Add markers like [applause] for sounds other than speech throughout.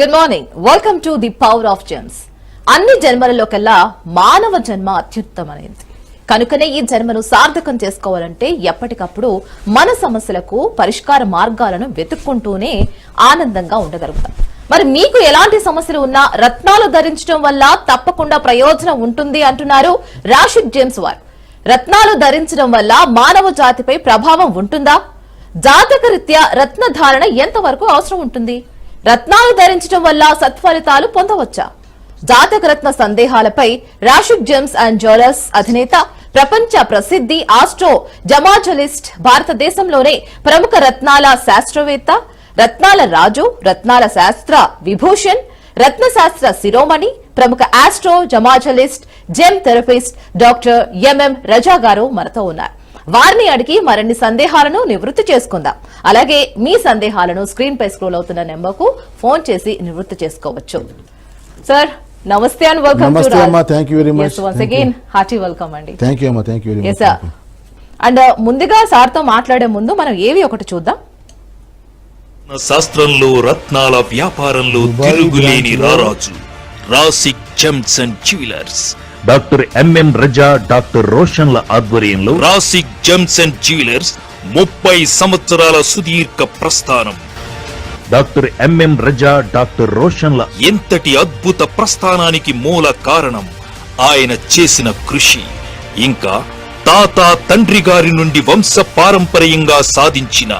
Good morning welcome to the power of gems అన్ని జన్మలలో కల్లా మానవ జన్మ అత్యుత్తమైనది కనుకనే ఈ జన్మను సార్థకం చేసుకోవాలంటే ఎప్పటికప్పుడు మన సమస్యలకు పరిష్కార మార్గాలను వెతుక్కుంటూనే ఆనందంగా ఉండగలుగుతాం. మరి మీకు ఎలాంటి సమస్యలు ఉన్నా రత్నాలు ధరించడం వల్ల తప్పకుండా ప్రయోజనం ఉంటుంది అంటున్నారు రాషిద్ జేమ్స్ వారు. రత్నాలు ధరించడం వల్ల మానవ జాతిపై ప్రభావం ఉంటుందా? జాతకరీత్యా రత్న ధారణ ఎంతవరకు అవసరం ఉంటుంది? రత్నాలు ధరించడం వల్ల సత్ఫలితాలు పొందవచ్చా? జాతక రత్న సందేహాలపై రాషిడ్ జెమ్స్ అండ్ జ్యువెలర్స్ అధినేత ప్రపంచ ప్రసిద్ధి ఆస్ట్రో జమాజలిస్ట్ భారతదేశంలోనే ప్రముఖ రత్నాల శాస్త్రవేత్త రత్నాల రాజు రత్నాల శాస్త్ర విభూషణ్ రత్న శాస్త్ర శిరోమణి ప్రముఖ astro జమాజలిస్ట్ gem therapist doctor MM Raza గారు మనతో ఉన్నారు. వారిని అడిగి మరిన్ని సందేహాలను నివృత్తి చేసుకుందాం. అలాగే మీ సందేహాలను స్క్రీన్ పై స్క్రోల్ అవుతున్న నెంబర్కు ఫోన్ చేసి నివృత్తి చేసుకోవచ్చు. సార్ నమస్తే అండ్ వెల్కమ్ నమస్తే అమ్మా, thank you very much. Once again hearty welcome అండి. థ్యాంక్ యూ అమ్మా thank you very sir and ముందుగా సార్తో మాట్లాడే ముందు మనం ఏవి ఒకటి చూద్దాం? శాస్త్రంలో రత్నాల వ్యాపారంలో తిరుగులేని రారాజు Rasik gems and jewellers. Doctor MM Raza doctor రోషన్ల ఆధ్వర్యంలో రాసిక్ జెమ్స్ అండ్ జ్యువెలర్స్ ముప్పై సంవత్సరాల సుదీర్ఘ ప్రస్థానం. డాక్టర్ ఎంఎం రజా డాక్టర్ రోషన్ల ఎంతటి అద్భుత ప్రస్థానానికి మూల కారణం ఆయన చేసిన కృషి. ఇంకా తాత తండ్రి గారి నుండి వంశ పారంపర్యంగా సాధించిన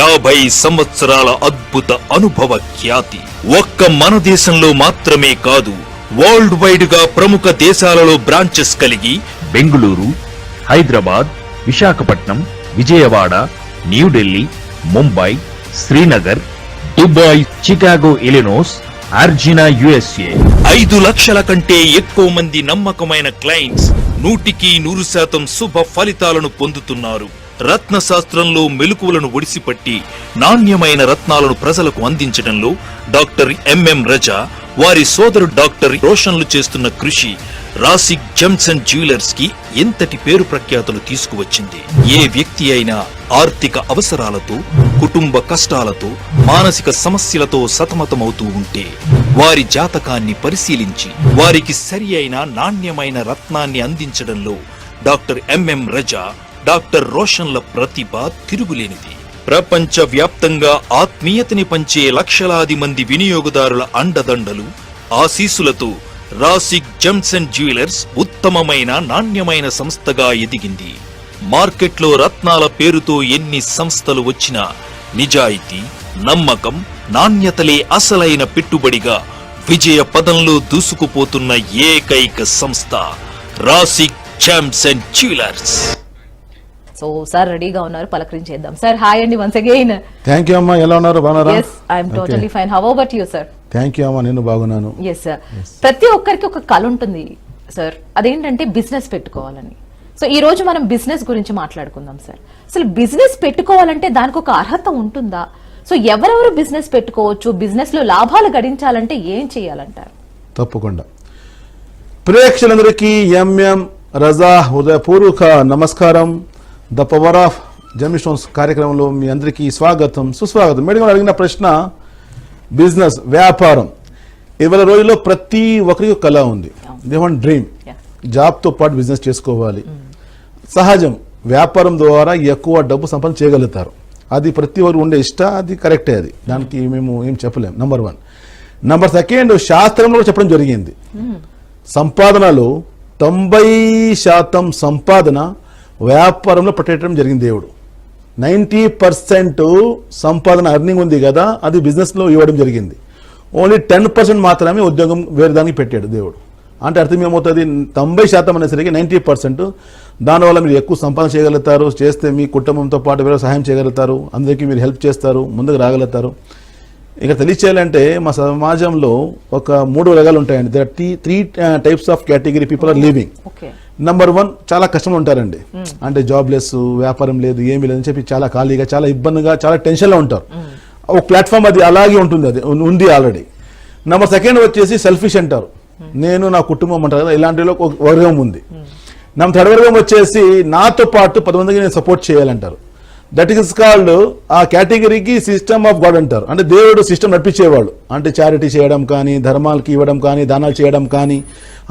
యాభై సంవత్సరాల అద్భుత అనుభవ ఖ్యాతి ఒక్క మన దేశంలో మాత్రమే కాదు వరల్డ్ వైడ్గా ప్రముఖ దేశాలలో బ్రాంచెస్ కలిగి Bengaluru Hyderabad Visakhapatnam Vijayawada New Delhi Mumbai Srinagar Dubai Chicago Illinois అర్జినా USA ఐదు లక్షల కంటే ఎక్కువ మంది నమ్మకమైన క్లయింట్స్ నూటికి నూరు శాతం శుభ ఫలితాలను పొందుతున్నారు. రత్న శాస్త్రంలో ఒడిసిపట్టి నాణ్యమైన రత్నాలను ప్రజలకు అందించడంలో డాక్టర్ ఎంఎం రజా వారి సోదరు డాక్టర్ రోషన్లు చేస్తున్న కృషి రాసిక్ జెమ్స్ అండ్ జ్యువెలర్స్కి ఎంతటి పేరు ప్రఖ్యాతులు తీసుకువచ్చింది? ఏ వ్యక్తి అయినా ఆర్థిక అవసరాలతో కుటుంబ కష్టాలతో మానసిక సమస్యలతో సతమతమవుతూ ఉంటే వారి జాతకాన్ని పరిశీలించి వారికి సరి అయిన నాణ్యమైన రత్నాన్ని అందించడంలో doctor M M Raza doctor రోషన్ల ప్రతిభ తిరుగులేనిది. ప్రపంచ వ్యాప్తంగా ఆత్మీయతని పంచే లక్షలాది మంది వినియోగదారుల అండదండలు ఆశీసులతో రాసిక్ జెమ్స్ అండ్ జ్యువెలర్స్ ఉత్తమమైన నాణ్యమైన సంస్థగా ఎదిగింది. మార్కెట్లో రత్నాల పేరుతో ఎన్ని సంస్థలు వచ్చినా నిజాయితీ నమ్మకం నాణ్యతలే అసలైన పెట్టుబడిగా విజయ పదంలో దూసుకుపోతున్న ఏకైక సంస్థ Rasik gems and jewellers. So sir రెడీగా ఉన్నారు పలకరించేద్దాం. సార్ హాయ్ అండి వన్స్ అగైన్ థ్యాంక్ యూ అమ్మా. ఎలా ఉన్నారు? బాగున్నారా? Yes I'm totally fine how about you sir thank you అమ్మా. నేను బాగున్నాను. ఎస్ సార్ ప్రతి ఒక్కరికి ఒక కళ ఉంటుంది సార్ అదేంటంటే బిజినెస్ పెట్టుకోవాలని. సో ఈ రోజు మనం బిజినెస్ గురించి మాట్లాడుకుందాం సార్ అసలు బిజినెస్ పెట్టుకోవాలంటే దానికి ఒక అర్హత ఉంటుందా? సో ఎవరెవరు బిజినెస్ పెట్టుకోవచ్చు? బిజినెస్లో లాభాలు గడించాలంటే ఏం చేయాలంటారు? తప్పకుండా. ప్రేక్షకులందరికీ ఎంఎం రజా హృదయపూర్వక నమస్కారం. ద పవర్ ఆఫ్ జమిస్టోన్స్ కార్యక్రమంలో మీ అందరికీ స్వాగతం. సుస్వాగతం. మేడం అడిగిన ప్రశ్న బిజినెస్ వ్యాపారం. ఇవాళ రోజుల్లో ప్రతి ఒక్కరికి ఒక కళ ఉంది. They want dream. జాబ్తో పాటు బిజినెస్ చేసుకోవాలి. సహజం. వ్యాపారం ద్వారా ఎక్కువ డబ్బు సంపాదన చేయగలుగుతారు. అది ప్రతి ఒక్కరు ఉండే ఇష్ట అది కరెక్టే అది. దానికి మేము ఏం చెప్పలేం. నంబర్ వన్ నంబర్ సెకండ్ శాస్త్రంలో చెప్పడం జరిగింది. సంపాదనలో తొంభై శాతం సంపాదన వ్యాపారంలో పెట్టడం జరిగింది దేవుడు. నైంటీ పర్సెంట్ సంపాదన అర్నింగ్ ఉంది కదా అది బిజినెస్లో ఇవ్వడం జరిగింది. ఓన్లీ టెన్ పర్సెంట్ మాత్రమే ఉద్యోగం వేరే దానికి పెట్టాడు దేవుడు. అంటే అర్థం ఏమవుతుంది? తొంభై శాతం అనేసరికి నైంటీ పర్సెంట్ దానివల్ల మీరు ఎక్కువ సంపాదన చేయగలుగుతారు చేస్తే మీ కుటుంబంతో పాటు వేరే సహాయం చేయగలుగుతారు అందరికీ మీరు హెల్ప్ చేస్తారు ముందుకు రాగలుగుతారు. ఇక తెలియచేయాలంటే మా సమాజంలో ఒక మూడు రకాలు ఉంటాయండి. There tea three types of category people are living number one చాలా కష్టంలో ఉంటారండి. అంటే జాబ్లెస్ వ్యాపారం లేదు ఏమీ లేదని చెప్పి చాలా ఖాళీగా చాలా ఇబ్బందిగా చాలా టెన్షన్లో ఉంటారు. ఒక ప్లాట్ఫామ్ అది అలాగే ఉంటుంది అది ఉంది ఆల్రెడీ నెంబర్ సెకండ్ వచ్చేసి సెల్ఫిష్ అంటారు. నేను నా కుటుంబం అంటారు కదా ఇలాంటిలో ఒక వర్గం ఉంది. నెంబర్ థర్డ్ వర్గం వచ్చేసి నాతో పాటు పది మందికి నేను సపోర్ట్ చేయాలంటారు. దట్ ఈస్ కాల్డ్ ఆ కేటగిరీకి సిస్టమ్ ఆఫ్ గాడ్ అంటారు. అంటే దేవుడు సిస్టమ్ నడిపించేవాడు. అంటే చారిటీ చేయడం కానీ ధర్మాలకి ఇవ్వడం కానీ దానాలు చేయడం కానీ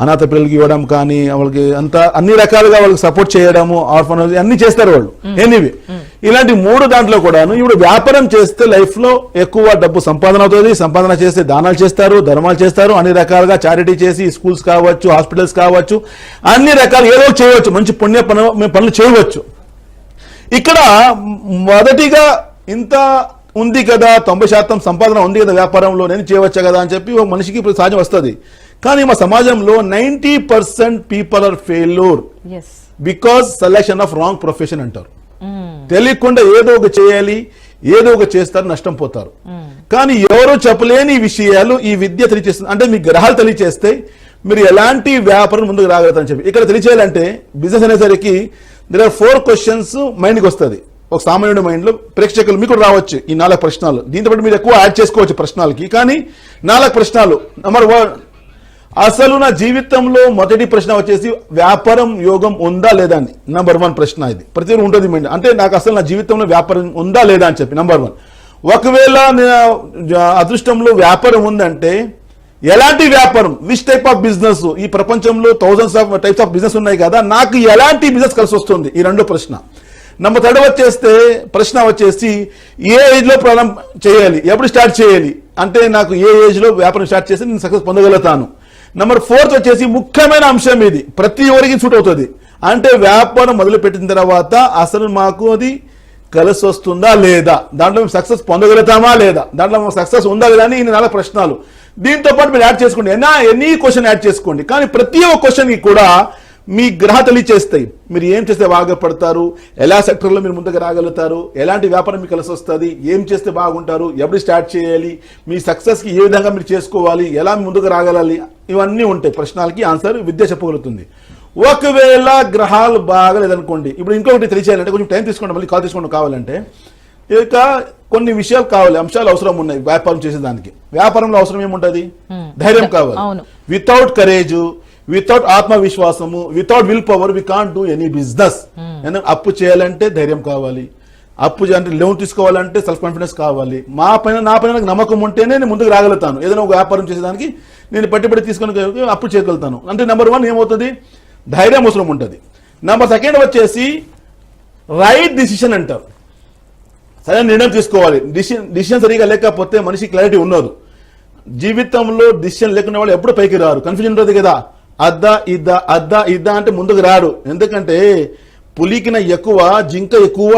అనాథ పిల్లలకి ఇవ్వడం కానీ వాళ్ళకి అంతా అన్ని రకాలుగా వాళ్ళకి సపోర్ట్ చేయడము ఆర్ఫన్ అన్ని చేస్తారు వాళ్ళు. ఎనీవే ఇలాంటి మూడు దాంట్లో కూడాను ఇప్పుడు వ్యాపారం చేస్తే లైఫ్లో ఎక్కువ డబ్బు సంపాదన అవుతుంది. సంపాదన చేస్తే దానాలు చేస్తారు ధర్మాలు చేస్తారు. అన్ని రకాలుగా చారిటీ చేసి స్కూల్స్ కావచ్చు హాస్పిటల్స్ కావచ్చు అన్ని రకాలు ఏదో చేయవచ్చు. మంచి పుణ్య పను పనులు చేయవచ్చు. ఇక్కడ మొదటిగా ఇంత ఉంది కదా తొంభై శాతం సంపాదన ఉంది కదా వ్యాపారంలో నేను చేయవచ్చా కదా అని చెప్పి ఒక మనిషికి ఇప్పుడు సహజం వస్తుంది. కానీ మా సమాజంలో ninety percent people are failure. Because selection of wrong profession అంటారు. తెలియకుండా ఏదో ఒక చేయాలి ఏదో ఒక చేస్తారు నష్టం పోతారు. కానీ ఎవరో చెప్పలేని విషయాలు ఈ విద్య తెలియచేస్తుంది. అంటే మీ గ్రహాలు తెలియచేస్తే మీరు ఎలాంటి వ్యాపారం ముందుకు రాగలుగుతారని చెప్పి. ఇక్కడ తెలియచేయాలంటే బిజినెస్ అనేసరికి దిర్ ఆర్ ఫోర్ క్వశ్చన్స్ మైండ్కి వస్తుంది. ఒక సామాన్యుడి మైండ్లో ప్రేక్షకులు మీకు రావచ్చు ఈ నాలుగు ప్రశ్నలు. దీంతో పాటు మీరు ఎక్కువ యాడ్ చేసుకోవచ్చు ప్రశ్నలకి. కానీ నాలుగు ప్రశ్నలు. నెంబర్ వన్ అసలు నా జీవితంలో మొదటి ప్రశ్న వచ్చేసి వ్యాపారం యోగం ఉందా లేదా అని. నంబర్ వన్ ప్రశ్న ఇది. ప్రతి ఉంటుంది మైండ్ అంటే నాకు అసలు నా జీవితంలో వ్యాపారం ఉందా లేదా అని చెప్పి. నంబర్ వన్ ఒకవేళ నా అదృష్టంలో వ్యాపారం ఉందంటే ఎలాంటి వ్యాపారం? విచ్ టైప్ ఆఫ్ బిజినెస్ ఈ ప్రపంచంలో thousands of types of business ఉన్నాయి కదా. నాకు ఎలాంటి బిజినెస్ కలిసి వస్తుంది? ఈ రెండో ప్రశ్న. నెంబర్ థర్డ్ వచ్చేస్తే ప్రశ్న వచ్చేసి ఏ ఏజ్లో ప్రారంభం చేయాలి? ఎప్పుడు స్టార్ట్ చేయాలి? అంటే నాకు ఏ ఏజ్లో వ్యాపారం స్టార్ట్ చేసి నేను సక్సెస్ పొందగలుగుతాను? నెంబర్ ఫోర్త్ వచ్చేసి ముఖ్యమైన అంశం ఇది. ప్రతి ఒక్కరికి సూట్ అవుతుంది. అంటే వ్యాపారం మొదలుపెట్టిన తర్వాత అసలు మాకు అది కలిసి వస్తుందా లేదా? దాంట్లో మేము సక్సెస్ పొందగలుగుతామా లేదా? దాంట్లో మాకు సక్సెస్ ఉందా లేదా అని నాలుగు ప్రశ్నలు. దీంతో పాటు మీరు యాడ్ చేసుకోండి. ఎన్నా ఎనీ క్వశ్చన్ యాడ్ చేసుకోండి. కానీ ప్రతి ఒక్క క్వశ్చన్కి కూడా మీ గ్రహ తెలియచేస్తాయి మీరు ఏం చేస్తే బాగా పడతారు? ఎలా సెక్టర్లో మీరు ముందుకు రాగలుగుతారు? ఎలాంటి వ్యాపారం మీకు కలిసి వస్తుంది? ఏం చేస్తే బాగుంటారు? ఎప్పుడు స్టార్ట్ చేయాలి? మీ సక్సెస్కి ఏ విధంగా మీరు చేసుకోవాలి? ఎలా ముందుకు రాగలాలి? ఇవన్నీ ఉంటాయి. ప్రశ్నలకి ఆన్సర్ విద్య చెప్పగలుగుతుంది. ఒకవేళ గ్రహాలు బాగా లేదనుకోండి ఇప్పుడు ఇంకొకటి తెలియచేయాలంటే కొంచెం టైం తీసుకోండి మళ్ళీ కాల్ తీసుకోండి కావాలంటే. ఇక కొన్ని విషయాలు కావాలి అంశాలు అవసరం ఉన్నాయి వ్యాపారం చేసేదానికి వ్యాపారంలో అవసరం ఏముంటది? ధైర్యం కావాలి. Without courage without ఆత్మవిశ్వాసము without will power we can't do any business అప్పు చేయాలంటే ధైర్యం కావాలి. అప్పు అంటే లోన్ తీసుకోవాలంటే సెల్ఫ్ కాన్ఫిడెన్స్ కావాలి. మా పైన నా పైన నాకు నమ్మకం ఉంటేనే నేను ముందుకు రాగలుగుతాను. ఏదైనా ఒక వ్యాపారం చేసేదానికి నేను పట్టుబడి తీసుకొని అప్పు చేయగలుగుతాను అంటే నెంబర్ వన్ ఏమవుతుంది? ధైర్యం అవసరం ఉంటుంది. నెంబర్ సెకండ్ వచ్చేసి రైట్ డిసిషన్ అంటారు. సరైన నిర్ణయం తీసుకోవాలి. డిసిషన్ డిసిషన్ సరిగా లేకపోతే మనిషి క్లారిటీ ఉండదు. జీవితంలో డిసిషన్ లేకుండా వాళ్ళు ఎప్పుడు పైకి రారు. కన్ఫ్యూజన్ ఉంటుంది కదా. అద్దా ఇద్దా అద్దా ఇద్దా అంటే ముందుకు రాడు ఎందుకంటే పులికిన ఎక్కువ జింక ఎక్కువ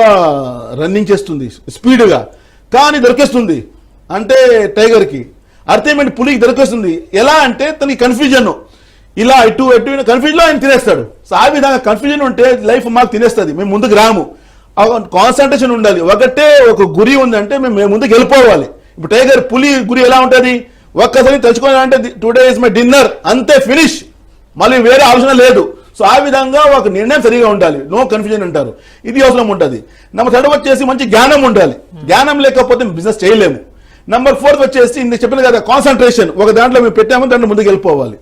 రన్నింగ్ చేస్తుంది స్పీడ్గా కానీ దొరికేస్తుంది. అంటే టైగర్కి అర్థమేంటి పులికి దొరికేస్తుంది. ఎలా అంటే తనకి కన్ఫ్యూజన్ ఇలా ఇటు ఎటు కన్ఫ్యూజన్లో ఆయన తినేస్తాడు. సో ఆ విధంగా కన్ఫ్యూజన్ ఉంటే లైఫ్ మాకు తినేస్తుంది. మేము ముందుకు రాము. కాన్సన్ట్రేషన్ ఉండాలి. ఒకటే ఒక గురి ఉందంటే మేము మేము ముందుకు వెళ్ళిపోవాలి. ఇప్పుడు టైగర్ పులి గురి ఎలా ఉంటుంది? ఒక్కసారి తెచ్చుకోవాలంటే టుడే ఇస్ మై డిన్నర్ అంతే ఫినిష్ మళ్ళీ వేరే ఆలోచన లేదు. సో ఆ విధంగా ఒక నిర్ణయం సరిగా ఉండాలి. నో కన్ఫ్యూజన్ అంటారు. ఇది అవసరం ఉంటుంది. నెంబర్ థర్డ్ వచ్చేసి మంచి జ్ఞానం ఉండాలి. జ్ఞానం లేకపోతే బిజినెస్ చేయలేము. నెంబర్ ఫోర్త్ వచ్చేసి ఇందుకు చెప్పిన కదా కాన్సన్ట్రేషన్ ఒక దాంట్లో మేము పెట్టాము దాంట్లో ముందుకు వెళ్ళిపోవాలి.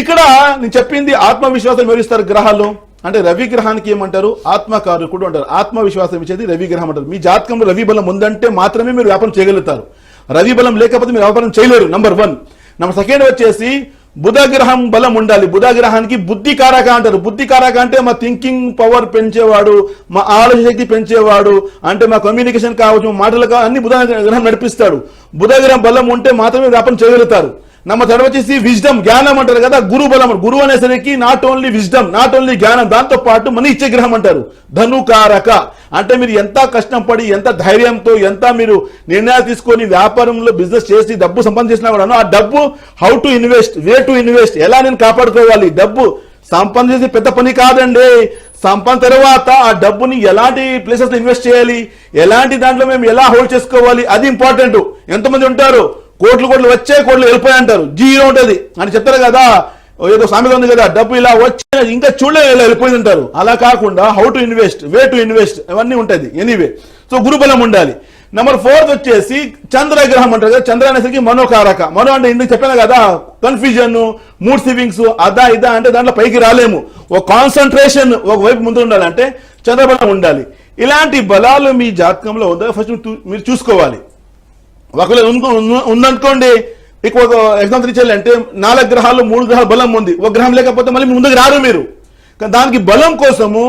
ఇక్కడ నేను చెప్పింది ఆత్మవిశ్వాసం మెరుస్తారు గ్రహాలు. అంటే రవి గ్రహానికి ఏమంటారు? ఆత్మకారకుడు అంటారు. ఆత్మవిశ్వాసం ఇచ్చేది రవి గ్రహం అంటారు. మీ జాతకంలో రవి బలం ఉందంటే మాత్రమే మీరు వ్యాపారం చేయగలుగుతారు. రవి బలం లేకపోతే మీరు వ్యాపారం చేయలేరు. నంబర్ వన్ నంబర్ సెకండ్ వచ్చేసి బుధ గ్రహం బలం ఉండాలి. బుధ గ్రహానికి బుద్ధి కారక అంటారు. బుద్ధి కారక అంటే మా థింకింగ్ పవర్ పెంచేవాడు మా ఆలోచన శక్తి పెంచేవాడు అంటే మా కమ్యూనికేషన్ కావచ్చు మాటలు కావచ్చు అన్ని బుధ గ్రహం నడిపిస్తాడు. బుధ గ్రహం బలం ఉంటే మాత్రమే వ్యాపారం చేయగలుగుతారు. నమ్మ తర్వాత వచ్చేసి విజ్డమ్ జ్ఞానం అంటారు కదా గురు బలం. గురువు అనేసరికి not only wisdom not only జ్ఞానం దాంతో పాటు మన ఇచ్చే గ్రహం అంటారు. ధనుకారక. అంటే మీరు ఎంత కష్టపడి ఎంత ధైర్యంతో ఎంత మీరు నిర్ణయాలు తీసుకొని వ్యాపారంలో బిజినెస్ చేసి డబ్బు సంపాదించినా కూడా ఆ డబ్బు how to invest way to invest ఎలా నేను కాపాడుకోవాలి? డబ్బు సంపాదించేసి పెద్ద పని కాదండి. సంపన్న తర్వాత ఆ డబ్బుని ఎలాంటి ప్లేసెస్ ఇన్వెస్ట్ చేయాలి? ఎలాంటి దాంట్లో మేము ఎలా హోల్డ్ చేసుకోవాలి? అది ఇంపార్టెంట్ ఎంతమంది ఉంటారు? కోట్లు కోట్లు వచ్చే కోట్లు వెళ్ళిపోయి అంటారు జీరో ఉంటుంది. అని చెప్తారు కదా. ఏదో సామెత ఉంది కదా. డబ్బు ఇలా వచ్చే ఇంకా చూడలే ఇలా వెళ్ళిపోయింది అంటారు. అలా కాకుండా how to invest way to invest ఇవన్నీ ఉంటుంది. ఎనీవే సో గురుబలం ఉండాలి. నెంబర్ ఫోర్త్ వచ్చేసి చంద్రగ్రహం అంటారు కదా. చంద్ర అనేసరికి మనోకారక. మనో అంటే ఇందుకు చెప్పాను కదా. కన్ఫ్యూజన్ మూడ్ సివింగ్స్ అదా ఇదా అంటే దాంట్లో పైకి రాలేము. ఒక కాన్సన్ట్రేషన్ ఒక వైపు ముందు ఉండాలంటే చంద్రబలం ఉండాలి. ఇలాంటి బలాలు మీ జాతకంలో ఉందా? ఫస్ట్ మీరు చూసుకోవాలి. ఒకవేళ ఉందనుకోండి మీకు ఒక ఎగ్జాంపుల్ ఇచ్చేయాలి అంటే నాలుగు గ్రహాలు మూడు గ్రహాలు బలం ఉంది. ఒక గ్రహం లేకపోతే మళ్ళీ ముందుకు రారు మీరు. కానీ దానికి బలం కోసము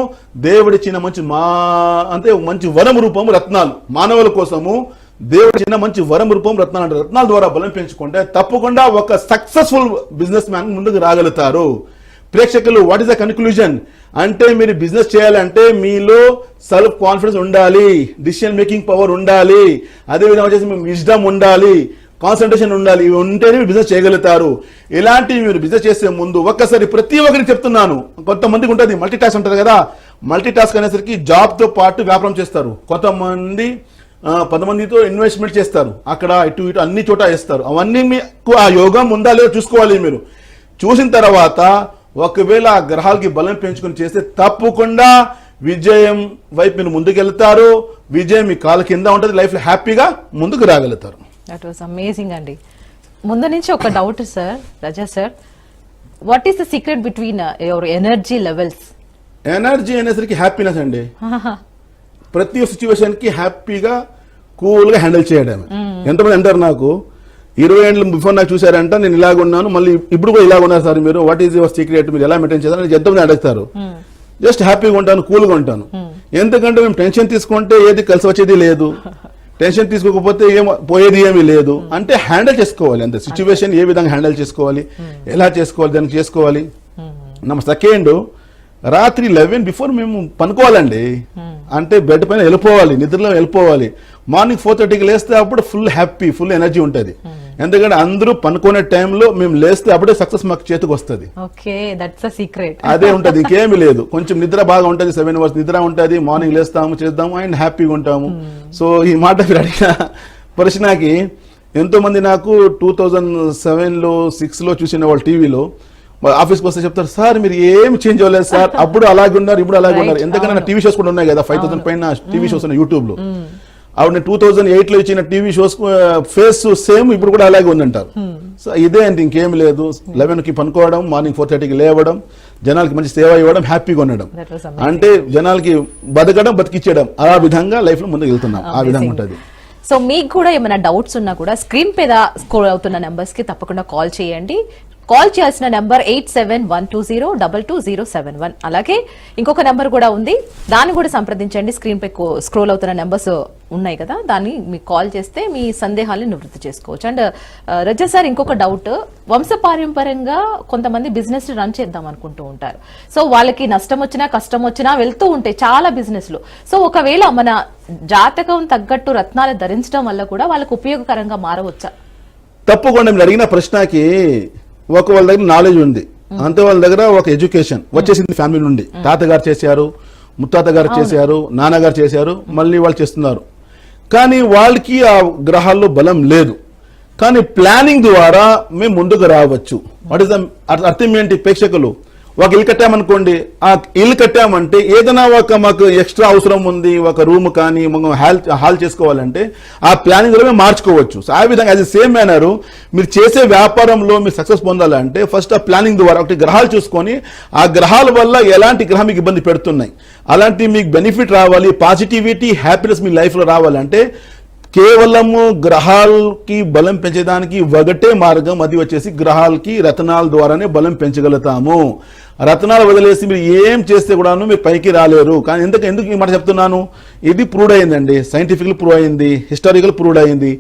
దేవుడిచ్చిన మంచి మా అంటే మంచి వరం రూపం రత్నాలు. మానవుల కోసము దేవుడిచ్చిన మంచి వరం రూపం రత్నాలు అంటే రత్నాల ద్వారా బలం పెంచుకుంటే తప్పకుండా ఒక సక్సెస్ఫుల్ బిజినెస్ మ్యాన్ ముందుకు రాగలుగుతారు. ప్రేక్షకులు వాట్ ఇస్ ద కన్క్లూజన్ అంటే మీరు బిజినెస్ చేయాలంటే మీలో సెల్ఫ్ కాన్ఫిడెన్స్ ఉండాలి డిసిషన్ మేకింగ్ పవర్ ఉండాలి అదేవిధంగా వచ్చేసి మీ విజ్డమ్ ఉండాలి కాన్సన్ట్రేషన్ ఉండాలి ఇవి ఉంటేనే మీరు బిజినెస్ చేయగలుగుతారు. ఇలాంటివి మీరు బిజినెస్ చేసే ముందు ఒక్కసారి ప్రతి ఒక్కరికి చెప్తున్నాను. కొంతమందికి ఉంటుంది మల్టీ టాస్క్ ఉంటుంది కదా. మల్టీ టాస్క్ అనేసరికి జాబ్తో పాటు వ్యాపారం చేస్తారు. కొంతమంది ఆ, కొంతమందితో ఇన్వెస్ట్మెంట్ చేస్తారు. అక్కడ ఇటు ఇటు అన్ని చోట వేస్తారు. అవన్నీ మీకు ఆ యోగం ఉందా లేదో చూసుకోవాలి మీరు. చూసిన తర్వాత ఒకవేళ ఆ గ్రహాలకి బలం పెంచుకొని చేస్తే తప్పకుండా విజయం వైపు మీరు ముందుకెళ్తారు. విజయం మీ కాళ్ళ కింద ఉంటుంది. లైఫ్లో హ్యాపీగా ముందుకు రాగలుగుతారు. దట్ వాస్ అమేజింగ్ అండి ముందు నుంచి ఒక doubt sir Raza sir what is the secret between your energy levels energy అనేసరికి హ్యాపీనెస్ అండి. ప్రతి సిచ్యువేషన్కి హ్యాపీగా కూల్గా హ్యాండిల్ చేయడం ఎంతమంది అంటారు నాకు? ఇరవై ఏళ్ళు బిఫోర్ నాకు చూసారంట నేను ఇలాగ ఉన్నాను మళ్ళీ ఇప్పుడు కూడా ఇలాగ ఉన్నారు సార్ మీరు. వాట్ ఈస్ యువర్ సీక్రెట్ మీరు ఎలా మెయింటైన్ చేస్తారు అని ఎంతమంది అడుగుతారు. జస్ట్ హ్యాపీగా ఉంటాను కూల్గా ఉంటాను. ఎందుకంటే మేము టెన్షన్ తీసుకుంటే ఏది కలిసి వచ్చేది లేదు. [laughs] టెన్షన్ తీసుకోకపోతే ఏం పోయేది ఏమీ లేదు. అంటే హ్యాండిల్ చేసుకోవాలి అంతే. సిచ్యువేషన్ ఏ విధంగా హ్యాండిల్ చేసుకోవాలి ఎలా చేసుకోవాలి దానికి చేసుకోవాలి. నమ్మ సెకండ్ రాత్రి లెవెన్ బిఫోర్ మేము పనుకోవాలండి. అంటే బెడ్ పైన వెళ్ళిపోవాలి నిద్రలో వెళ్ళిపోవాలి. మార్నింగ్ ఫోర్ థర్టీకి లేస్తే అప్పుడు ఫుల్ హ్యాపీ ఫుల్ ఎనర్జీ ఉంటుంది. ఎందుకంటే అందరూ పనుకునే టైంలో మేము లేస్తే అప్పుడే సక్సెస్ మాకు చేతికి వస్తుంది. అదే ఉంటది [laughs] ఇంకేమీ లేదు. కొంచెం నిద్ర బాగా ఉంటది సెవెన్ అవర్స్ నిద్ర ఉంటది మార్నింగ్ లేస్తాము చేద్దాము అండ్ హ్యాపీగా ఉంటాము. సో ఈ మాట మీరు అడిగిన ప్రశ్నకి ఎంతో మంది నాకు టూ థౌజండ్ సెవెన్లో సిక్స్లో చూసిన వాళ్ళు టీవీలో ఆఫీస్కి వస్తే చెప్తారు సార్ మీరు ఏం చేంజ్ అవ్వలేదు సార్. అప్పుడు అలాగే ఉన్నారు ఇప్పుడు అలాగే [laughs] ఉన్నారు. ఎందుకంటే. టీవీ షోస్ కూడా ఉన్నాయి కదా ఫైవ్ థౌసండ్ పైన టీవీ షోస్ ఉన్నాయి యూట్యూబ్లో ఆవిడ టూ థౌజండ్ ఎయిట్లో ఇచ్చిన టీవీ షోస్ ఫేస్ సేమ్ ఇప్పుడు కూడా అలాగే ఉందంటారు. సో ఇదే అంటే ఇంకేం లేదు. లెవెన్కి పనుకోవడం మార్నింగ్ ఫోర్ థర్టీకి లేవడం జనాలకి మంచి సేవ ఇవ్వడం హ్యాపీగా ఉండడం. అంటే జనాలకి బతకడం బతికిచ్చేయడం ఆ విధంగా లైఫ్లో ముందుకు వెళ్తున్నాం. ఆ విధంగా ఉంటది. సో మీకు కూడా ఏమైనా డౌట్స్ ఉన్నా కూడా స్క్రీన్ మీద స్కోర్ అవుతున్న నెంబర్స్కి తప్పకుండా కాల్ చేయండి. కాల్ చేయాల్సిన number eight seven one two zero double two zero seven one. అలాగే ఇంకొక నెంబర్ కూడా ఉంది. దాన్ని కూడా సంప్రదించండి. స్క్రీన్ పై స్క్రోల్ అవుతున్న నెంబర్స్ ఉన్నాయి కదా దాన్ని మీకు కాల్ చేస్తే మీ సందేహాలను నివృత్తి చేసుకోవచ్చు. అండ్ రజా సార్ ఇంకొక డౌట్. వంశపారంపర్యంగా కొంతమంది బిజినెస్ రన్ చేద్దాం అనుకుంటూ ఉంటారు. సో వాళ్ళకి నష్టం వచ్చినా కష్టం వచ్చినా వెళ్తూ ఉంటాయి చాలా బిజినెస్లు సో ఒకవేళ మన జాతకం తగ్గట్టు రత్నాలు ధరించడం వల్ల కూడా వాళ్ళకు ఉపయోగకరంగా మారవచ్చా? తప్పకుండా. మీరు అడిగిన ప్రశ్నకి ఒక వాళ్ళ దగ్గర నాలెడ్జ్ ఉంది. అంతే వాళ్ళ దగ్గర ఒక ఎడ్యుకేషన్ వచ్చేసింది ఫ్యామిలీ నుండి. తాతగారు చేశారు ముత్తాత గారు చేశారు నాన్నగారు చేశారు మళ్ళీ వాళ్ళు చేస్తున్నారు. కానీ వాళ్ళకి ఆ గ్రహాల్లో బలం లేదు. కానీ ప్లానింగ్ ద్వారా మేము ముందుకు రావచ్చు. వాట్ ఇస్ ద అర్థం ఏంటి ప్రేక్షకులు? ఒక ఇల్లు కట్టామనుకోండి ఆ ఇల్లు కట్టామంటే ఏదైనా ఒక మాకు ఎక్స్ట్రా అవసరం ఉంది ఒక రూమ్ కానీ మనం హాల్ హాల్ చేసుకోవాలంటే ఆ ప్లానింగ్లో మేము మార్చుకోవచ్చు. సో ఆ విధంగా అది సేమ్ మేనరు మీరు చేసే వ్యాపారంలో మీరు సక్సెస్ పొందాలంటే ఫస్ట్ ఆ ప్లానింగ్ ద్వారా ఒకటి గ్రహాలు చూసుకొని ఆ గ్రహాల వల్ల ఎలాంటి గ్రహం మీకు ఇబ్బంది పెడుతున్నాయి? అలాంటి మీకు బెనిఫిట్ రావాలి పాజిటివిటీ హ్యాపీనెస్ మీ లైఫ్లో రావాలంటే కేవలము గ్రహాలకి బలం పెంచడానికి ఒకటే మార్గం అది వచ్చేసి గ్రహాలకి రతనాల ద్వారానే బలం పెంచగలుగుతాము. రతనాలు వదిలేసి మీరు ఏం చేస్తే కూడాను మీరు పైకి రాలేరు. కానీ ఎందుకు ఎందుకు ఈ మాట చెప్తున్నాను? ఇది ప్రూవ్ అయిందండి. సైంటిఫికల్ ప్రూవ్ అయింది. హిస్టారికల్ ప్రూవ్ అయింది.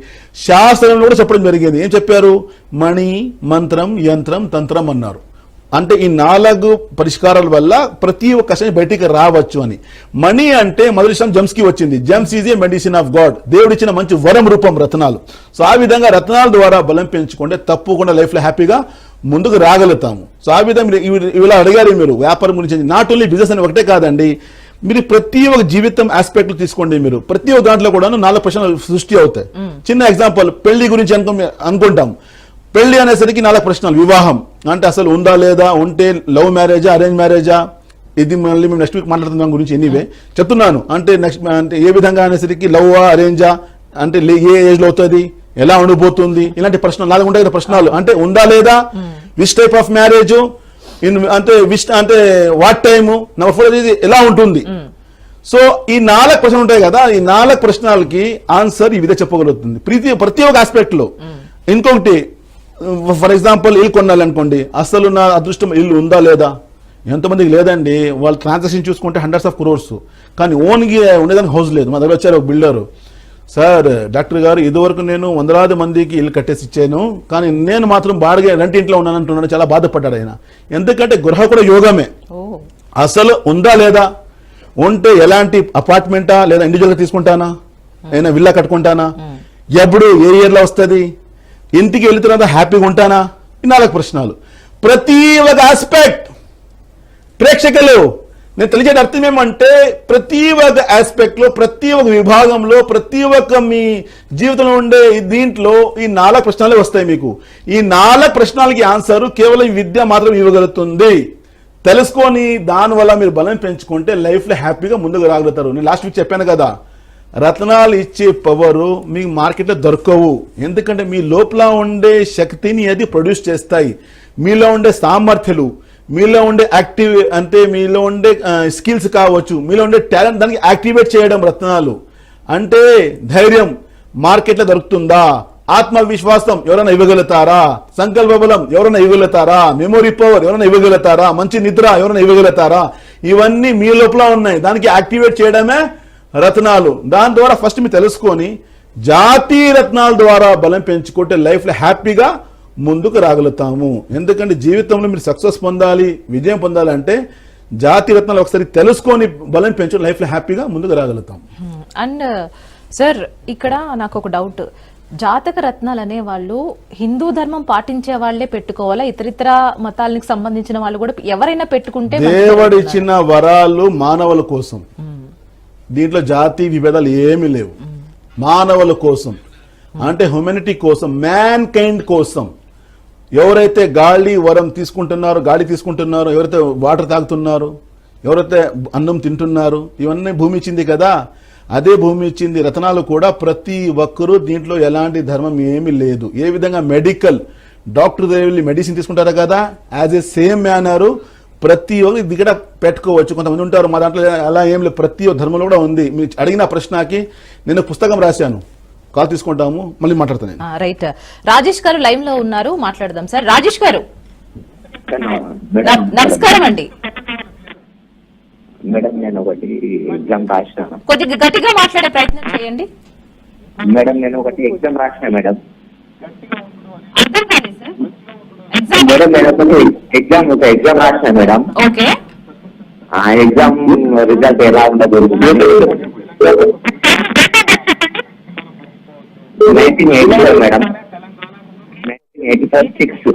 శాస్త్రంలో కూడా చెప్పడం జరిగింది. ఏం చెప్పారు? మణి మంత్రం యంత్రం తంత్రం అన్నారు. అంటే ఈ నాలుగు పరిష్కారాల వల్ల ప్రతి ఒక్క కష్టం బయటికి రావచ్చు అని. మనీ అంటే మొదటి విషయం జమ్స్కి వచ్చింది. Gems is a medicine of God. దేవుడు ఇచ్చిన మంచి వరం రూపం రత్నాలు. సో ఆ విధంగా రత్నాల ద్వారా బలం పెంచుకుంటే తప్పకుండా లైఫ్లో హ్యాపీగా ముందుకు రాగలుగుతాము. సో ఆ విధంగా మీరు ఇలా అడిగారు మీరు. వ్యాపారం గురించి. నాట్ ఓన్లీ బిజినెస్ అని ఒకటే కాదండి. మీరు ప్రతి ఒక్క జీవితం ఆస్పెక్ట్ తీసుకోండి మీరు. ప్రతి ఒక్క దాంట్లో కూడా నాలుగు ప్రశ్నలు సృష్టి అవుతాయి. చిన్న ఎగ్జాంపుల్ పెళ్ళి గురించి అనుకో అనుకుంటాం. పెళ్ళి అనేసరికి నాలుగు ప్రశ్నలు. వివాహం. అంటే అసలు ఉందా లేదా? ఉంటే లవ్ మ్యారేజా అరేంజ్ మ్యారేజా? ఇది మళ్ళీ మేము నెక్స్ట్ వీక్ మాట్లాడుతున్నాం గురించి ఎనీవే. చెప్తున్నాను. అంటే నెక్స్ట్ అంటే ఏ విధంగా అనేసరికి లవ్ అరేంజా? అంటే ఏ ఏజ్లో అవుతుంది? ఎలా ఉండిపోతుంది? ఇలాంటి ప్రశ్నలు. నాలుగు ఉంటాయి కదా ప్రశ్నలు. అంటే ఉందా లేదా? Which type of marriage? In అంటే విచ్ అంటే వాట్ టైము? నెంబర్ ఫోర్ ఇది ఎలా ఉంటుంది? సో ఈ నాలుగు ప్రశ్నలు ఉంటాయి కదా. ఈ నాలుగు ప్రశ్నలకి ఆన్సర్ ఈ విధంగా చెప్పగలుగుతుంది. ప్రతి ప్రతి ఒక్క ఆస్పెక్ట్లో ఇంకొకటి ఫర్ ఎగ్జాంపుల్ ఇల్లు కొనాలనుకోండి అసలు నా అదృష్టం ఇల్లు ఉందా లేదా? ఎంతమందికి లేదండి వాళ్ళ ట్రాన్సాక్షన్ చూసుకుంటే హండ్రెడ్స్ ఆఫ్ క్రోర్స్ కానీ ఓన్గా ఉండేదానికి హౌస్ లేదు. మా దగ్గర వచ్చారు ఒక బిల్డరు సార్ డాక్టర్ గారు ఇదివరకు నేను వందలాది మందికి ఇల్లు కట్టేసి ఇచ్చాను కానీ నేను మాత్రం బాడిగే రెంట్ ఇంట్లో ఉన్నాను అంటున్నాను చాలా బాధపడ్డాడు ఆయన. ఎందుకంటే గృహ కూడా యోగమే. అసలు ఉందా లేదా? ఉంటే ఎలాంటి అపార్ట్మెంటా లేదా ఇండివిజువల్గా తీసుకుంటానా? అయినా విల్లా కట్టుకుంటానా? ఎప్పుడు ఏ ఇయర్లో వస్తుంది? ఇంటికి వెళ్ళిన తర్వాత హ్యాపీగా ఉంటానా? ఈ నాలుగు ప్రశ్నలు. ప్రతి ఒక ఆస్పెక్ట్ ప్రేక్షకులు నేను తెలియజేయడం అర్థం ఏమంటే ప్రతి ఒక్క ఆస్పెక్ట్లో ప్రతి ఒక్క విభాగంలో ప్రతి ఒక్క మీ జీవితంలో ఉండే దీంట్లో ఈ నాలుగు ప్రశ్నలే వస్తాయి మీకు. ఈ నాలుగు ప్రశ్నలకి ఆన్సర్ కేవలం ఈ విద్య మాత్రం ఇవ్వగలుగుతుంది. తెలుసుకొని దానివల్ల మీరు బలం పెంచుకుంటే లైఫ్లో హ్యాపీగా ముందుకు రాగలుగుతారు. నేను లాస్ట్ వీక్ చెప్పాను కదా రత్నాలు ఇచ్చే పవరు మీకు మార్కెట్లో దొరకవు. ఎందుకంటే మీ లోపల ఉండే శక్తిని అది ప్రొడ్యూస్ చేస్తాయి. మీలో ఉండే సామర్థ్యాలు మీలో ఉండే యాక్టివ్ అంటే మీలో ఉండే స్కిల్స్ కావచ్చు మీలో ఉండే టాలెంట్ దానికి యాక్టివేట్ చేయడం రత్నాలు. అంటే ధైర్యం మార్కెట్లో దొరుకుతుందా? ఆత్మవిశ్వాసం ఎవరైనా ఇవ్వగలుగుతారా? సంకల్ప బలం ఎవరైనా ఇవ్వగలుగుతారా? మెమొరీ పవర్ ఎవరైనా ఇవ్వగలుగుతారా? మంచి నిద్ర ఎవరైనా ఇవ్వగలుగుతారా? ఇవన్నీ మీ లోపల ఉన్నాయి. దానికి యాక్టివేట్ చేయడమే రత్నాలు. దాని ద్వారా ఫస్ట్ మీరు తెలుసుకొని జాతి రత్నాల ద్వారా బలం పెంచుకుంటే లైఫ్లో హ్యాపీగా ముందుకు రాగలుగుతాము. ఎందుకంటే జీవితంలో మీరు సక్సెస్ పొందాలి విజయం పొందాలి అంటే జాతి రత్నాలు ఒకసారి తెలుసుకొని బలం పెంచు లైఫ్లో హ్యాపీగా ముందుకు రాగలుగుతాం. అండ్ సార్ ఇక్కడ నాకు ఒక డౌట్ జాతక రత్నాలు అనే వాళ్ళు హిందూ ధర్మం పాటించే వాళ్ళే పెట్టుకోవాలా? ఇతరితర మతాలకు సంబంధించిన వాళ్ళు కూడా ఎవరైనా పెట్టుకుంటే మంచిది దేవుడు అంటున్నారు. ఇచ్చిన వరాలు మానవుల కోసం. దీంట్లో జాతి విభేదాలు ఏమీ లేవు. మానవుల కోసం అంటే హ్యూమనిటీ కోసం మ్యాన్ కైండ్ కోసం ఎవరైతే గాలి వరం తీసుకుంటున్నారో గాలి తీసుకుంటున్నారో ఎవరైతే వాటర్ తాగుతున్నారు ఎవరైతే అన్నం తింటున్నారు ఇవన్నీ భూమి ఇచ్చింది కదా. అదే భూమి ఇచ్చింది రతనాలు కూడా ప్రతి ఒక్కరూ దీంట్లో ఎలాంటి ధర్మం ఏమీ లేదు. ఏ విధంగా మెడికల్ డాక్టర్ దగ్గర వెళ్ళి మెడిసిన్ తీసుకుంటారు కదా? యాజ్ ఏ సేమ్ మేనరు ప్రతి ఒక్కరు ఇది కూడా పెట్టుకోవచ్చు. కొంతమంది ఉంటారు మా దాంట్లో అలా ఏం లేదు. ప్రతి ఒక్క ధర్మంలో కూడా ఉంది. మీరు అడిగిన ప్రశ్నకి నేను పుస్తకం రాశాను. కాల్ తీసుకుంటాము మళ్ళీ మాట్లాడతాను రైట్. రాజేష్ గారు లైవ్లో ఉన్నారు మాట్లాడదాం. సార్ రాజేష్ గారు. నమస్కారం అండి. మేడం నేను ఒకటి ఎగ్జామ్ రాసిన. కొద్దిగా గట్టిగా మాట్లాడే ప్రయత్నం చేయండి. మేడం నేను ఒకటి ఎగ్జామ్ రాసిన మేడం అర్థం కాలేదు సార్ ఎగ్జామ్ మేడం నేను ఎగ్జామ్ ఒక ఎగ్జామ్ రాసిన మేడం. ఓకే. ఆ ఎగ్జామ్ రిజల్ట్ ఎలా ఉండదు nineteen eighty five madam. Nineteen eighty five six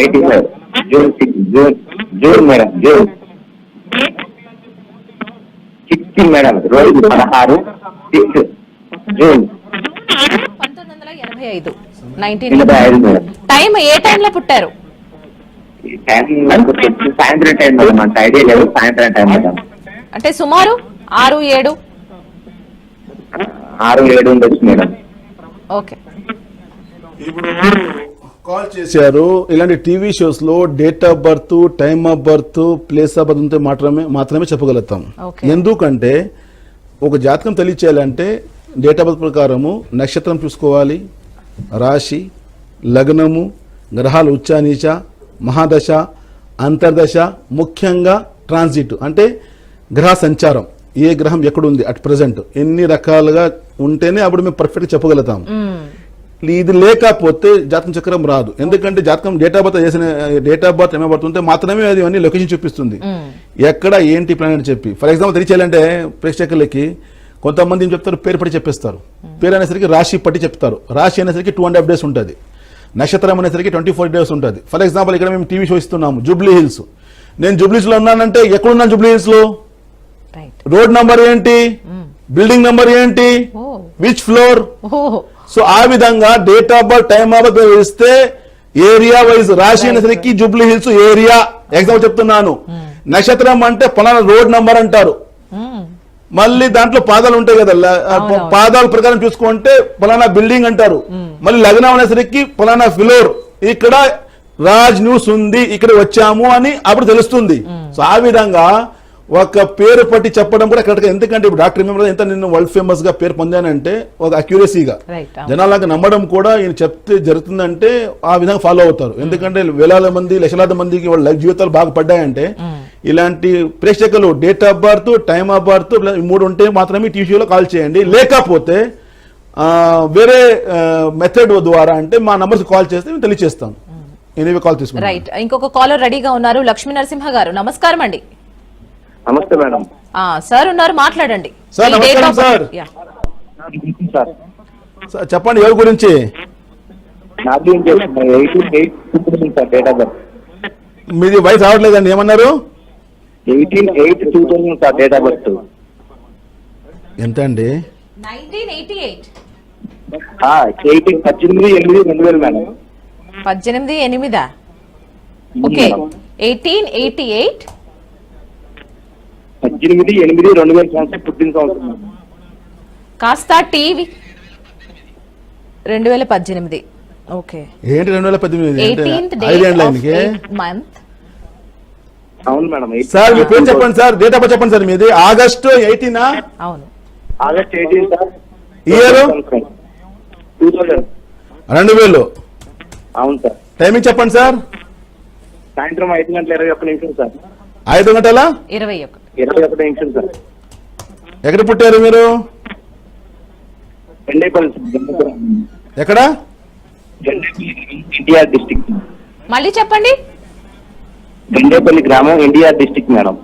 eighty five June six June June madam June sixteen madam రోజు పదహారు సిక్స్ జూన్ పంతొమ్మిది వందల ఎనభై ఐదు. నైన్టీన్ టైం ఏ టైంలో పుట్టారు? టైం నాకు తెలిసి సాయంత్రం టైం మేడం అంత ఐడియా లేదు సాయంత్రం టైం మేడం. అంటే సుమారు ఆరు ఏడు? ఆరు ఏడు ఉండొచ్చు మేడం. ఓకే. ఇప్పుడు కాల్ చేశారు ఇలాంటి TV షోస్లో date of birth time of birth place of birth ఉంటే మాత్రమే మాత్రమే చెప్పగలుగుతాం. ఎందుకంటే ఒక జాతకం తెలియచేయాలంటే డేట్ ఆఫ్ బర్త్ ప్రకారము నక్షత్రం చూసుకోవాలి రాశి లగ్నము గ్రహాలు ఉచ్చ నీచ మహాదశ అంతర్దశ ముఖ్యంగా ట్రాన్సిట్ అంటే గ్రహ సంచారం. ఏ గ్రహం ఎక్కడుంది అట్ ప్రజెంట్ ఎన్ని రకాలుగా ఉంటేనే అప్పుడు మేము పర్ఫెక్ట్ చెప్పగలుగుతాం. ఇది లేకపోతే జాతకం చక్రం రాదు. ఎందుకంటే జాతకం డేట్ ఆఫ్ బర్త్ చేసిన డేట్ ఆఫ్ బర్త్ ఏమైనా ఉంటే మాత్రమే అది అన్ని లొకేషన్ చూపిస్తుంది. ఎక్కడ ఏంటి ప్లానెట్ చెప్పి. ఫర్ ఎగ్జాంపుల్ తెలియచేయాలంటే ప్రేక్షకులకి కొంతమంది ఏం చెప్తారు? పేరు పట్టి చెప్పేస్తారు. పేరు అనేసరికి రాశి పట్టి చెప్తారు. రాశి అనేసరికి టూ అండ్ హాఫ్ డేస్ ఉంటుంది. నక్షత్రం అనేసరికి ట్వంటీ ఫోర్ డేస్ ఉంటుంది. ఫర్ ఎగ్జాంపుల్ ఇక్కడ మేము టీవీ షో ఇస్తున్నాము జూబ్లీ హిల్స్ నేను జూబ్లీ హిల్స్లో ఉన్నానంటే ఎక్కడున్నాను జూబ్లీ హిల్స్లో? రైట్ రోడ్ నంబర్ ఏంటి? బిల్డింగ్ నంబర్ ఏంటి? విచ్ ఫ్లోర్ సో ఆ విధంగా date of birth time of birth ఇస్తే ఏరియా వైజ్ రాశి అనేసరికి జూబ్లీ హిల్స్ ఏరియా ఎగ్జాంపుల్ చెప్తున్నాను. నక్షత్రం అంటే పలానా రోడ్ నంబర్ అంటారు. మళ్ళీ దాంట్లో పాదాలు ఉంటాయి కదా. పాదాల ప్రకారం చూసుకుంటే పలానా బిల్డింగ్ అంటారు. మళ్ళీ లగ్నం అనేసరికి పలానా ఫ్లోర్. ఇక్కడ రాజ్ న్యూస్ ఉంది ఇక్కడ వచ్చాము అని అప్పుడు తెలుస్తుంది. సో ఆ విధంగా ఒక పేరు పట్టి చెప్పడం కూడా కరెక్ట్ ఎందుకంటే ఇప్పుడు డాక్టర్ ఇమ్రాన్ ఎంత నిన్ను వరల్డ్ ఫేమస్గా పేరు పొందానంటే ఒక అక్యురసీగా. జనాలకు నమ్మడం కూడా ఈయన చెప్తే జరుగుతుందంటే ఆ విధంగా ఫాలో అవుతారు. ఎందుకంటే వేలాది మంది లక్షలాది మందికి వాళ్ళ లైఫ్ జీవితాలు బాగా పడ్డాయంటే ఇలాంటి ప్రేక్షకులు date of birth time of birth మూడు ఉంటే మాత్రమే టీవీలో కాల్ చేయండి. లేకపోతే ఆ, వేరే మెథడ్ ద్వారా అంటే మా నంబర్స్ కాల్ చేస్తే మేము తెలియజేస్తాం ఎనివే కాల్ తీసుకుంటాం రైట్ ఇంకొక కాలర్ రెడీగా ఉన్నారు లక్ష్మీ నరసింహ గారు. నమస్కారం అండి. నమస్తే మేడం. ఆ సార్ ఉన్నారు మాట్లాడండి. సార్, నమస్కారం, సార్. చెప్పండి ఎవరి గురించి? నాది eighteen eight sir date of birth మీది వయసు రావట్లేదండి ఏమన్నారు? Eighteen eight two thousand sir date of birth ఎంత అండి? 1988 ఎయిటీన్ పద్దెనిమిది ఎనిమిది రెండు వేలు మేడం. పద్దెనిమిది ఎనిమిదా? ఓకే. Eighteen eighty eight. పద్దెనిమిది ఎనిమిది రెండు వేల సంవత్సరం పుట్టిన సంవత్సరం. కాస్త టీవీ. రెండు వేల పద్దెనిమిది. ఓకే. ఏంటి రెండు వేల పద్దెనిమిది? మంత్. అవును మేడం సార్ మీ పేరు చెప్పండి సార్ డేట్ ఆఫ్ చెప్పండి సార్ మీది. ఆగస్టు ఎయిటీనా? అవును. August eighteen sir. Year? Two thousand రెండు వేలు. అవును సార్. టైమింగ్ చెప్పండి సార్. సాయంత్రం ఐదు గంటల ఇరవై ఒక్క నిమిషం సార్. ఐదు గంటల? ఇరవై ఒకటి ఇరవై ఒకటి నిమిషం సార్. ఎక్కడ పుట్టారు మీరు. ఎక్కడ? ఎన్టీఆర్ డిస్టిక్. మళ్ళీ చెప్పండి. గండేపల్లి గ్రామం ఎన్టీఆర్ డిస్టిక్ మేడం.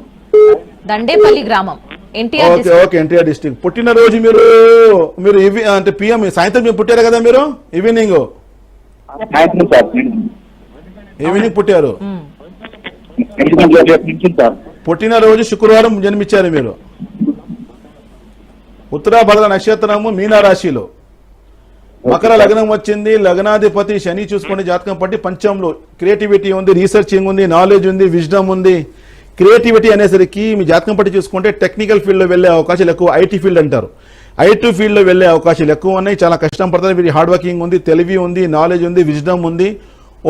దండేపల్లి గ్రామం NTR okay okay NTR district పుట్టినరోజు మీరు మీరు ఇవి అంటే పిఎం సాయంత్రం మీరు పుట్టారు కదా మీరు? ఈవినింగ్ సాయంత్రం సార్ ఈవినింగ్ పుట్టారు. సార్. పుట్టినరోజు శుక్రవారం జన్మించారు మీరు. ఉత్తరాభద్ర నక్షత్రము మీనా రాశిలో మకర లగ్నం వచ్చింది లగ్నాధిపతి శని చూసుకుని జాతకం పట్టి పంచంలో క్రియేటివిటీ ఉంది రీసెర్చింగ్ ఉంది నాలెడ్జ్ ఉంది విజ్డమ్ ఉంది. క్రియేటివిటీ అనేసరికి మీ జాతకం పట్టి చూసుకుంటే టెక్నికల్ ఫీల్డ్లో వెళ్ళే అవకాశాలు ఎక్కువ ఐటీ ఫీల్డ్ అంటారు. ఐటీ ఫీల్డ్లో వెళ్ళే అవకాశాలు ఎక్కువ ఉన్నాయి చాలా కష్టం పడుతుంది వీరి హార్డ్ వర్కింగ్ ఉంది తెలివి ఉంది నాలెడ్జ్ ఉంది విజ్డమ్ ఉంది.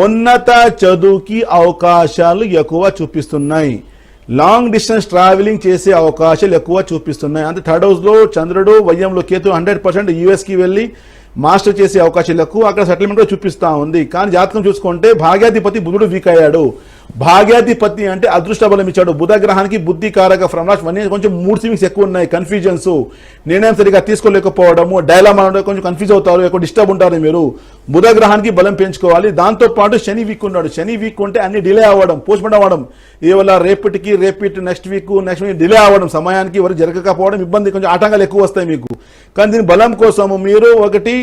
ఉన్నత చదువుకి అవకాశాలు ఎక్కువ చూపిస్తున్నాయి. లాంగ్ డిస్టెన్స్ ట్రావెలింగ్ చేసే అవకాశాలు ఎక్కువ చూపిస్తున్నాయి. అంటే థర్డ్ హౌస్లో చంద్రుడు వయ్యంలో కేతు హండ్రెడ్ పర్సెంట్ యుఎస్కి వెళ్ళి మాస్టర్ చేసే అవకాశాలకు అక్కడ సెటిల్మెంట్ కూడా చూపిస్తా ఉంది. కానీ జాతకం చూసుకుంటే భాగ్యాధిపతి బుధుడు వీక్ అయ్యాడు. భాగ్యాధిపతి అంటే అదృష్ట బలం ఇచ్చాడు. బుధ గ్రహానికి బుద్ధి కారక ఫ్రమ్ లాస్ట్ కొంచెం మూడు థింగ్స్ ఎక్కువ ఉన్నాయి కన్ఫ్యూజన్స్ నిర్ణయం సరిగా తీసుకోలేకపోవడము డైలామా కొంచెం కన్ఫ్యూజ్ అవుతారు ఎక్కువ డిస్టర్బ్ ఉంటారు మీరు. బుధ గ్రహానికి బలం పెంచుకోవాలి. దాంతో పాటు శని వీక్ ఉన్నాడు. శని వీక్ ఉంటే అన్ని డిలే అవ్వడం పోస్ట్మెంట్ అవ్వడం. ఇవాళ రేపటికి రేపిట్ next week next week delay అవ్వడం. సమయానికి ఎవరు జరగకపోవడం ఇబ్బంది కొంచెం ఆటంకాలు ఎక్కువ వస్తాయి మీకు. కానీ దీని బలం కోసము మీరు ఒకటి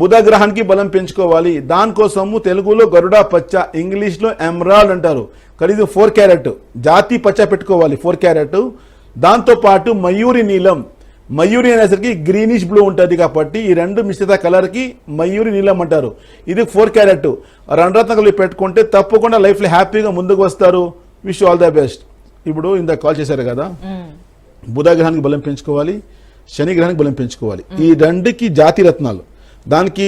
బుధ గ్రహానికి బలం పెంచుకోవాలి. దానికోసము తెలుగులో గరుడ పచ్చ ఇంగ్లీష్లో ఎమరాల్డ్ అంటారు. ఖరీదు ఫోర్ క్యారెట్. జాతి పచ్చ పెట్టుకోవాలి ఫోర్ క్యారెట్. దాంతో పాటు మయూరి నీలం. మయూరి అనేసరికి గ్రీనిష్ బ్లూ ఉంటుంది కాబట్టి ఈ రెండు మిశ్రిత కలర్కి మయూరి నీలం అంటారు. ఇది ఫోర్ క్యారెట్. రెండు రత్నాలు పెట్టుకుంటే తప్పకుండా లైఫ్లో హ్యాపీగా ముందుకు వస్తారు. Wish all the best. ఇప్పుడు ఇంత కాల్ చేశారు కదా. బుధ గ్రహానికి బలం పెంచుకోవాలి శని గ్రహానికి బలం పెంచుకోవాలి. ఈ రెండుకి జాతి రత్నాలు. దానికి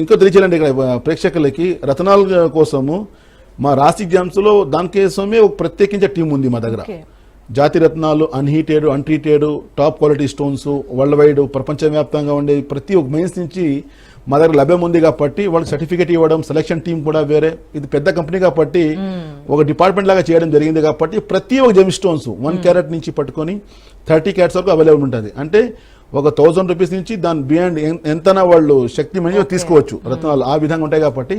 ఇంకో తెలియచేయాలండి ఇక్కడ ప్రేక్షకులకి రత్నాల కోసము మా ఎగ్జామ్స్లో దానికోసమే ఒక ప్రత్యేకించే టీం ఉంది మా దగ్గర. జాతి రత్నాలు unheated untreated top quality stones world wide ప్రపంచవ్యాప్తంగా ఉండే ప్రతి ఒక్క మెయిన్స్ నుంచి మా దగ్గర లభ్యం ఉంది కాబట్టి వాళ్ళకి సర్టిఫికేట్ ఇవ్వడం సెలక్షన్ టీం కూడా వేరే. ఇది పెద్ద కంపెనీ కాబట్టి ఒక డిపార్ట్మెంట్ లాగా చేయడం జరిగింది కాబట్టి ప్రతి ఒక్క జెమ్ స్టోన్స్ వన్ క్యారెట్ నుంచి పట్టుకొని థర్టీ క్యారెట్స్ వరకు అవైలబుల్ ఉంటుంది. అంటే ఒక థౌజండ్ రూపీస్ నుంచి దాని బియాండ్ ఎంతనా వాళ్ళు శక్తి మంచి తీసుకోవచ్చు. రత్నాలు ఆ విధంగా ఉంటాయి కాబట్టి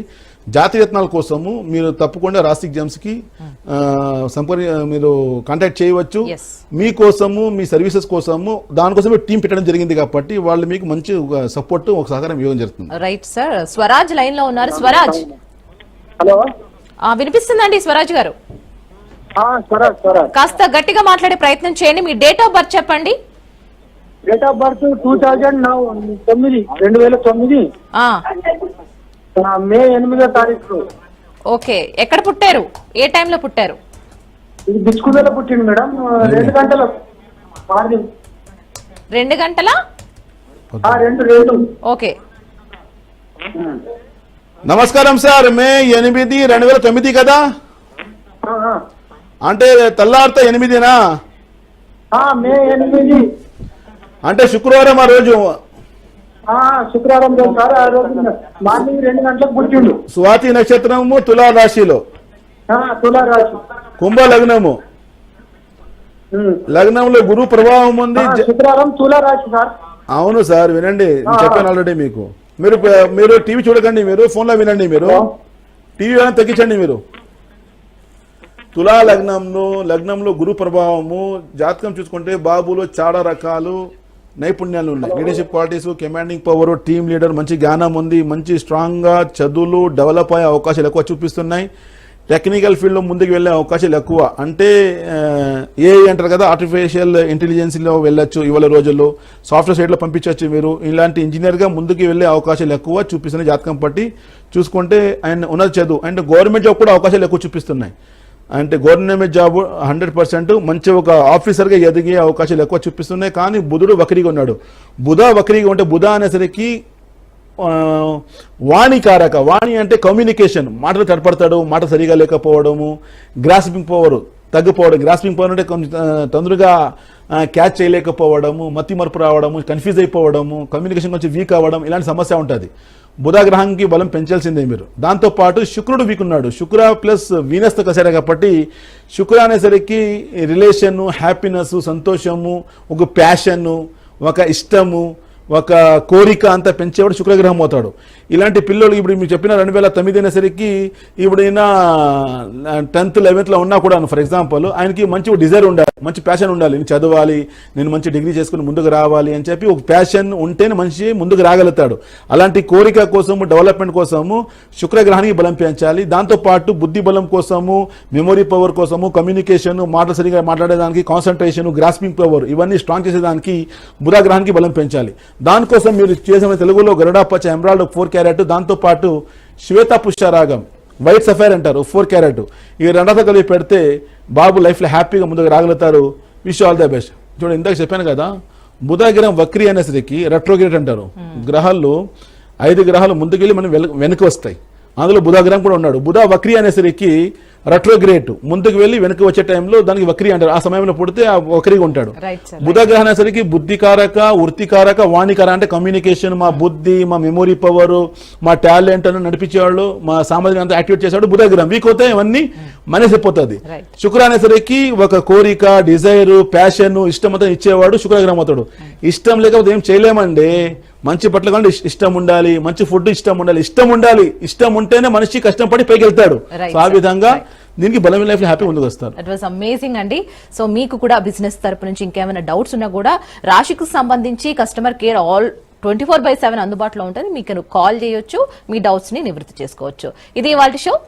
జాతి రత్నాల కోసము మీరు తప్పకుండా రాసి కి ఆ, సంపర్క మీరు కాంటాక్ట్ చేయవచ్చు. మీకోసము మీ సర్వీసెస్ కోసము దానికోసమే టీం పెట్టడం జరిగింది కాబట్టి వాళ్ళు మీకు మంచి సపోర్ట్ ఒక సహకారం ఇవ్వడం జరుగుతుంది. రైట్ సార్ స్వరాజ్ లైన్లో ఉన్నారు స్వరాజ్ హలో ఆ, వినిపిస్తుందండి స్వరాజ్ గారు? కాస్త గట్టిగా మాట్లాడే ప్రయత్నం చేయండి. మీ డేట్ ఆఫ్ బర్త్ చెప్పండి. Date of birth two thousand now తొమ్మిది రెండు వేల తొమ్మిది. మే ఎనిమిదో తారీఖు. ఓకే. ఎక్కడ పుట్టారు? ఏ టైంలో పుట్టారు? ఇది పుట్టింది మేడం. రెండు గంటల. మార్నింగ్. రెండు గంటల? ఆ, రెండు రెండు. ఓకే. నమస్కారం సార్. మే ఎనిమిది రెండు వేల తొమ్మిది కదా. అంటే తెల్లారితే ఎనిమిదినా? ఆ, మే ఎనిమిది. అంటే శుక్రవారం ఆ రోజు శుక్రవారం మార్నింగ్ రెండు గంటలకు పుట్టిండు. స్వాతి నక్షత్రము తులా రాశిలో. ఆ, తులా రాశి. కుంభ లగ్నము. లగ్నంలో గురు ప్రభావం ఉంది. శుక్రవారం తులా రాశి సార్. అవును సార్ వినండి నేను చెప్పాను ఆల్రెడీ మీకు. మీరు మీరు టీవీ చూడకండి మీరు ఫోన్లో వినండి మీరు. టీవీ ఏమైనా తగ్గించండి మీరు. తులా లగ్నంలో లగ్నంలో గురు ప్రభావము జాతకం చూసుకుంటే బాబులో చాలా రకాలు. నైపుణ్యాలు ఉన్నాయి. Leadership qualities commanding power team leader మంచి జ్ఞానం ఉంది మంచి స్ట్రాంగ్గా చదువులు డెవలప్ అయ్యే అవకాశాలు ఎక్కువ చూపిస్తున్నాయి. టెక్నికల్ ఫీల్డ్లో ముందుకు వెళ్ళే అవకాశాలు ఎక్కువ. అంటే ఏ అంటారు కదా ఆర్టిఫిషియల్ ఇంటెలిజెన్స్లో వెళ్ళొచ్చు ఇవాళ రోజుల్లో. సాఫ్ట్వేర్ సైడ్లో పంపించవచ్చు మీరు. ఇలాంటి ఇంజనీర్గా ముందుకు వెళ్ళే అవకాశాలు ఎక్కువ చూపిస్తున్నాయి జాతకం పట్టి చూసుకుంటే అండ్ ఉన్నది చదువు. అండ్ గవర్నమెంట్ జాబ్ కూడా అవకాశాలు ఎక్కువ చూపిస్తున్నాయి. అంటే గవర్నమెంట్ జాబ్ హండ్రెడ్ పర్సెంట్ మంచి ఒక ఆఫీసర్గా ఎదిగే అవకాశాలు ఎక్కువ చూపిస్తున్నాయి. కానీ బుధుడు వక్రీగా ఉన్నాడు. బుధ వక్రీగా ఉంటే బుధ అనేసరికి వాణి కారక వాణి అంటే కమ్యూనికేషన్ మాటలు తడపడతాడు మాట సరిగా లేకపోవడము గ్రాస్పింగ్ పవర్ తగ్గిపోవడం గ్రాస్పింగ్ పవర్ అంటే కొంచెం తొందరగా క్యాచ్ చేయలేకపోవడము మతి మరుపు రావడము కన్ఫ్యూజ్ అయిపోవడము కమ్యూనికేషన్ కొంచెం వీక్ అవ్వడం ఇలాంటి సమస్య ఉంటుంది. బుధాగ్రహంకి బలం పెంచాల్సిందే మీరు. దాంతోపాటు శుక్రుడు వీకున్నాడు. శుక్ర ప్లస్ వీనస్తో కసారా కాబట్టి శుక్ర అనేసరికి రిలేషను హ్యాపీనెస్ సంతోషము ఒక ప్యాషను ఒక ఇష్టము ఒక కోరిక అంతా పెంచేవాడు శుక్రగ్రహం అవుతాడు ఇలాంటి పిల్లలు ఇప్పుడు మీరు చెప్పిన రెండు వేల తొమ్మిది అయినసరికి ఇప్పుడైనా టెన్త్ లెవెన్త్లో ఉన్నా కూడా ఫర్ ఎగ్జాంపుల్ ఆయనకి మంచి డిజైర్ ఉండాలి మంచి ప్యాషన్ ఉండాలి. నేను చదవాలి నేను మంచి డిగ్రీ చేసుకుని ముందుకు రావాలి అని చెప్పి ఒక ప్యాషన్ ఉంటేనే మనిషి ముందుకు రాగలుగుతాడు. అలాంటి కోరిక కోసము డెవలప్మెంట్ కోసము శుక్రగ్రహానికి బలం పెంచాలి. దాంతోపాటు బుద్ధి బలం కోసము మెమొరీ పవర్ కోసము కమ్యూనికేషన్ మాటలు సరిగా మాట్లాడేదానికి కాన్సన్ట్రేషన్ గ్రాస్పింగ్ పవర్ ఇవన్నీ స్ట్రాంగ్ చేసేదానికి బుధాగ్రహానికి బలం పెంచాలి. దానికోసం మీరు చేసిన తెలుగులో గరుడాపచ్చ ఎమరాల్డ్ ఫోర్ క్యారెట్ దాంతోపాటు శ్వేత పుష్యరాగం వైట్ సఫైర్ అంటారు ఫోర్ క్యారెట్. ఈ రెండతో కలిపి పెడితే బాబు లైఫ్లో హ్యాపీగా ముందుకు రాగలుగుతారు. Wish all the best. చూడండి ఇందాక చెప్పాను కదా బుధ గ్రహం వక్రి అనేసరికి రెట్రోగ్రేట్ అంటారు. గ్రహాలు ఐదు గ్రహాలు ముందుకెళ్ళి మనం వెనక్కి వస్తాయి. అందులో బుధ గ్రహం కూడా ఉన్నాడు. బుధ వక్రి అనేసరికి రెట్రోగ్రేట్ ముందుకు వెళ్ళి వెనక్కి వచ్చే టైంలో దానికి వక్రి అంటారు. ఆ సమయంలో పుడితే ఆ వక్రిగా ఉంటాడు. Right, sir. బుధ గ్రహం అనేసరికి బుద్ధికారక వృత్తికారక వాణికార అంటే కమ్యూనికేషన్ మా బుద్ధి మా మెమొరీ పవర్ మా టాలెంట్ అని నడిపించేవాళ్ళు మా సామాజిక అంతా యాక్టివేట్ చేసేవాడు బుధ గ్రహం. వీక్ అవుతే ఇవన్నీ మనసిపోతుంది. శుక్ర అనేసరికి ఒక కోరిక డిజైర్ ప్యాషన్ ఇష్టం అంతా ఇచ్చేవాడు శుక్రగ్రహం అవుతాడు ఇష్టం లేకపోతే ఏం చేయలేమండి. మంచి పట్ల ఇష్- ఇష్టం ఉండాలి. మంచి ఫుడ్ ఇష్టం ఉండాలి. ఇష్టం ఉండాలి. ఇష్టం ఉంటేనే మనిషి కష్టపడి పైకి వెళ్తాడు ఆ. విధంగా దీనికి బలమైన లైఫ్ హ్యాపీ ముందుకు వస్తారు. దట్ వాస్ అమేజింగ్ అండి. సో మీకు కూడా బిజినెస్ తరపు నుంచి ఇంకేమైనా డౌట్స్ ఉన్నా కూడా రాశికి సంబంధించి customer care all twenty four by seven అందుబాటులో ఉంటుంది. మీకు కాల్ చేయొచ్చు. మీ డౌట్స్ని నివృత్తి చేసుకోవచ్చు. ఇది వాళ్ళ షో